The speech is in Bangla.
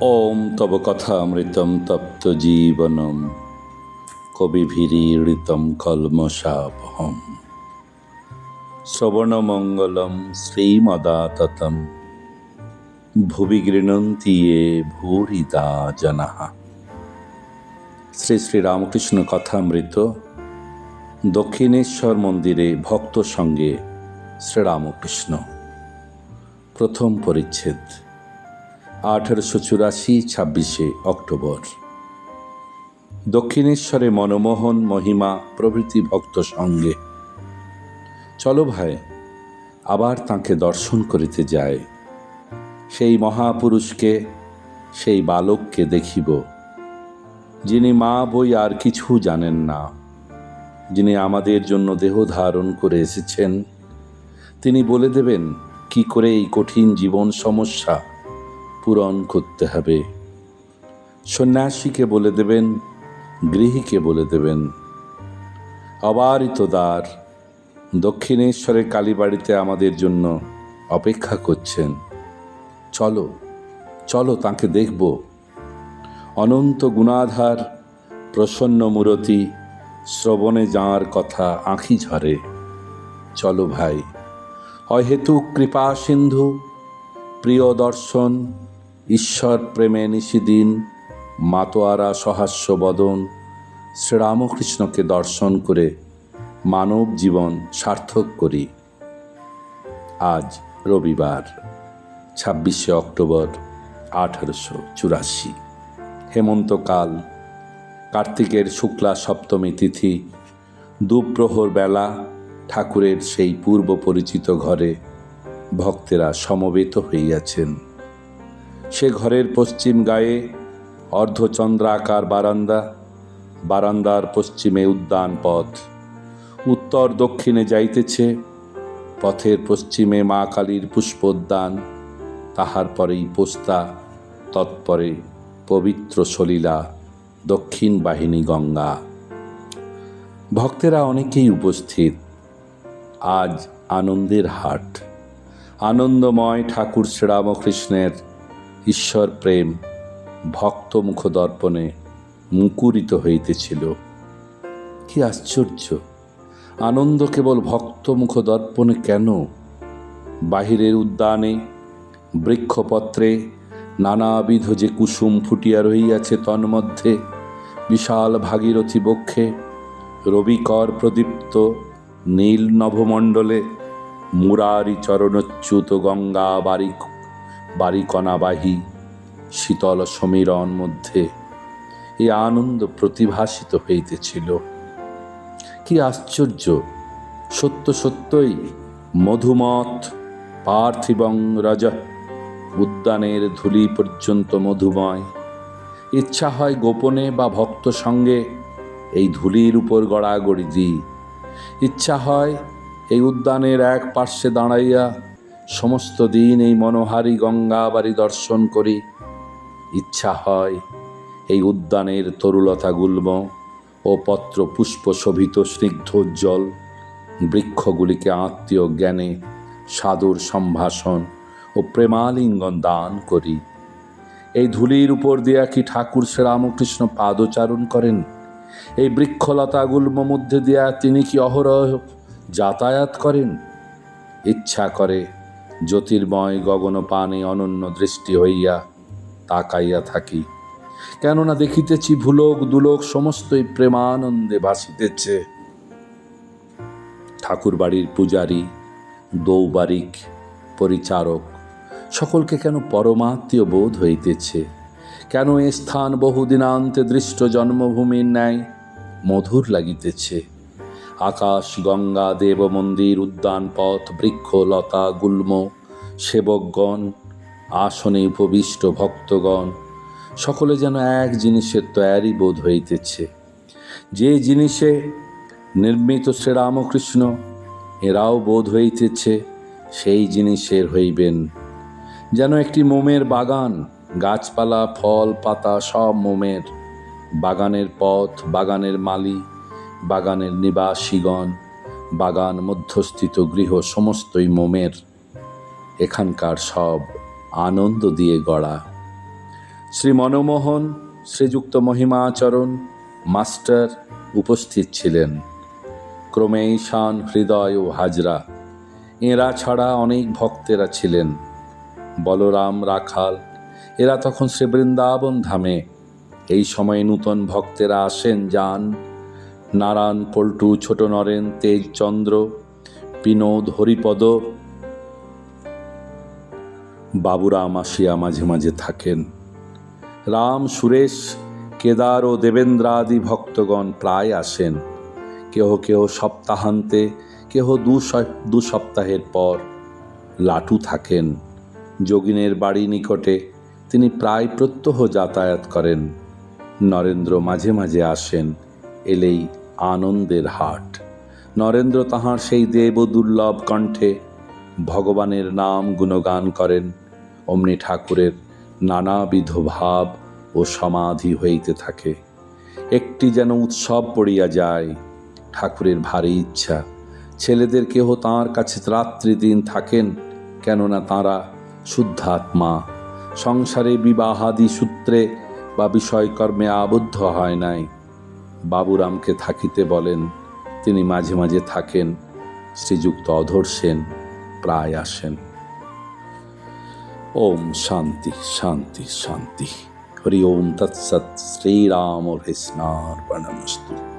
ওম তব কথামৃতম তপ্ত জীবনম, কবিভিরীড়িতম কলমশাপহম। শ্রবণমঙ্গলম শ্রীমদাততম, ভুবি গৃণন্তি এ ভূরিদা জনাঃ শ্রী শ্রী রামকৃষ্ণ কথামৃত, দক্ষিণেশ্বর মন্দিরে ভক্ত সঙ্গে শ্রীরামকৃষ্ণ। প্রথম পরিচ্ছেদ। আঠারোশো চুরাশি, ছাব্বিশে অক্টোবর। দক্ষিণেশ্বরে মনমোহন, মহিমা, প্রভৃতি ভক্ত সঙ্গে। চলো ভাই, আবার তাকে দর্শন করিতে যায় সেই মহাপুরুষকে, সেই বালককে দেখিব, যিনি মা বই আর কিছু জানেন না। যিনি আমাদের জন্য দেহ ধারণ করে এসেছেন, তিনি বলে দেবেন, কি করে এই কঠিন জীবন সমস্যা পূরণ করতে হবে। সন্ন্যাসীকে বলে দেবেন, গৃহীকে বলে দেবেন অবারিত দ্বার দক্ষিণেশ্বরের কালীবাড়িতে আমাদের জন্য অপেক্ষা করছেন। চলো চলো তাকে দেখব। অনন্ত গুণাধার প্রসন্ন মূরতি শ্রবণে যাঁর কথা আঁখি ঝরে। চলো ভাই, অহেতুক কৃপা সিন্ধু, প্রিয় দর্শন ঈশ্বর প্রেমে নিশিদিন, মাতোয়ারা সহাস্য বদন, শ্রীরামকৃষ্ণকে দর্শন করে মানব জীবন সার্থক করি। আজ রবিবার, ছাব্বিশে অক্টোবর, আঠারোশো চুরাশি। হেমন্তকাল, কার্তিকের শুক্লা সপ্তমী তিথি, দুপ্রহর বেলা ঠাকুরের সেই পূর্ব পরিচিত ঘরে ভক্তেরা সমবেত হইয়াছেন। সে ঘরের পশ্চিম গায়ে অর্ধচন্দ্রাকার বারান্দা, বারান্দার পশ্চিমে উদ্যান পথ। উত্তর দক্ষিণে যাইতেছে, পথের পশ্চিমে মা কালীর পুষ্পোদ্যান। তাহার পরেই পোস্তা, তৎপরে পবিত্র সলীলা, দক্ষিণ বাহিনী গঙ্গা। ভক্তেরা অনেকেই উপস্থিত। আজ আনন্দের হাট। আনন্দময় ঠাকুর শ্রীরামকৃষ্ণের ঈশ্বর প্রেম ভক্ত মুখ দর্পণে মুকুরিত হইতেছিল। কি আশ্চর্য! আনন্দ কেবল ভক্ত মুখ দর্পণে কেন? বাহিরের উদ্যানে, বৃক্ষপত্রে, নানাবিধ যে কুসুম ফুটিয়া রহিয়াছে তন্মধ্যে, বিশাল ভাগীরথী বক্ষে, রবিকর প্রদীপ্ত নীল নভমণ্ডলে, মুরারি চরণচ্যুত গঙ্গা বারি বারিকণাবাহী শীতল সমীরণ মধ্যে এ আনন্দ প্রতিভাসিত হইতেছিল। কি আশ্চর্য! সত্য সত্যই মধুমত পার্থিবং রজ উদ্যানের ধুলি পর্যন্ত মধুময়। ইচ্ছা হয় গোপনে বা ভক্ত সঙ্গে এই ধুলির উপর গড়াগড়ি দিই। ইচ্ছা হয় এই উদ্যানের এক পার্শ্বে দাঁড়াইয়া সমস্ত দিন এই মনোহারী গঙ্গাবাড়ি দর্শন করি। ইচ্ছা হয় এই উদ্যানের তরুলতা গুল্ম ও পত্র পুষ্প শোভিত স্নিগ্ধোজ্জ্বল বৃক্ষগুলিকে আত্মীয় জ্ঞানে সাদর সম্ভাষণ ও প্রেমালিঙ্গন দান করি। এই ধুলির উপর দিয়া কি ঠাকুর শ্রীরামকৃষ্ণ পাদচারণ করেন? এই বৃক্ষলতা গুল্ম মধ্যে দিয়া তিনি কি অহরহ যাতায়াত করেন? ইচ্ছা করে জ্যোতির্ময় গগন পানে অনন্য দৃষ্টি হইয়া তাকাইয়া থাকি। কেননা দেখিতেছি ভুলোক দুলোক সমস্তই প্রেমানন্দে ভাসিতেছে। ঠাকুর বাড়ির পূজারী, দৌবারিক, পরিচারক, সকলকে কেন পরমাত্মীয় বোধ হইতেছে? কেন এ স্থান বহুদিনান্তে দৃষ্ট জন্মভূমির ন্যায় মধুর লাগিতেছে? আকাশ, গঙ্গা দেব মন্দির উদ্যান পথ বৃক্ষ, লতা, গুল্ম সেবকগণ, আসনে উপবিষ্ট ভক্তগণ, সকলে যেন এক জিনিসের তৈয়ারি বোধ হইতেছে। যে জিনিসে নির্মিত শ্রীরামকৃষ্ণ, এরাও বোধ হইতেছে, সেই জিনিসের হইবেন। যেন একটি মোমের বাগান, গাছপালা, ফল, পাতা সব মোমের। বাগানের পথ, বাগানের মালি, বাগানের নিবাসীগণ, বাগান মধ্যস্থিত গৃহ সমস্তই মোমের। এখানকার সব আনন্দ দিয়ে গড়া। শ্রী মনমোহন, শ্রীযুক্ত মহিমাচরণ, মাস্টার উপস্থিত ছিলেন। ক্রমে ঈশান হৃদয় ও হাজরা, এরা ছাড়া অনেক ভক্তেরা ছিলেন। বলরাম, রাখাল, এরা তখন শ্রী বৃন্দাবন ধামে। এই সময়ে নূতন ভক্তেরা আসেন যান। নারায়ণ, পল্টু, ছোট নরেন, তেজচন্দ্র, বিনোদ, হরিপদ বাবুরাম আসিয়া মাঝে মাঝে থাকেন। রাম, সুরেশ, কেদার ও দেবেন্দ্রাদি ভক্তগণ প্রায় আসেন। কেহ কেহ সপ্তাহান্তে, কেহ দু সপ্তাহের পর লাটু থাকেন। যোগিনের বাড়ি নিকটে তিনি প্রায় প্রত্যহ যাতায়াত করেন। নরেন্দ্র মাঝে মাঝে আসেন, এলেই আনন্দের হাট। নরেন্দ্র তাহার সেই দেব দুর্লভ কণ্ঠে ভগবানের নাম গুণগান করেন, অমনি ঠাকুরের নানাবিধ ভাব ও সমাধি হইতে থাকে। একটি যেন উৎসব পড়িয়া যায়, ঠাকুরের ভারী ইচ্ছা। ছেলেদের কেহ তাঁর কাছে রাত্রি দিন থাকেন, কেননা তাঁরা শুদ্ধাত্মা। সংসারে বিবাহাদি সূত্রে বা বিষয়কর্মে আবদ্ধ হয় নাই। বাবুরামকে থাকিতে বলেন, তিনি মাঝে মাঝে থাকেন, শ্রীযুক্ত অধর সেন। প্রায় আসেন। ওম শান্তি শান্তি শান্তি। হরি ওম তৎসৎ। শ্রীরাম কৃষ্ণার্পণমস্তু।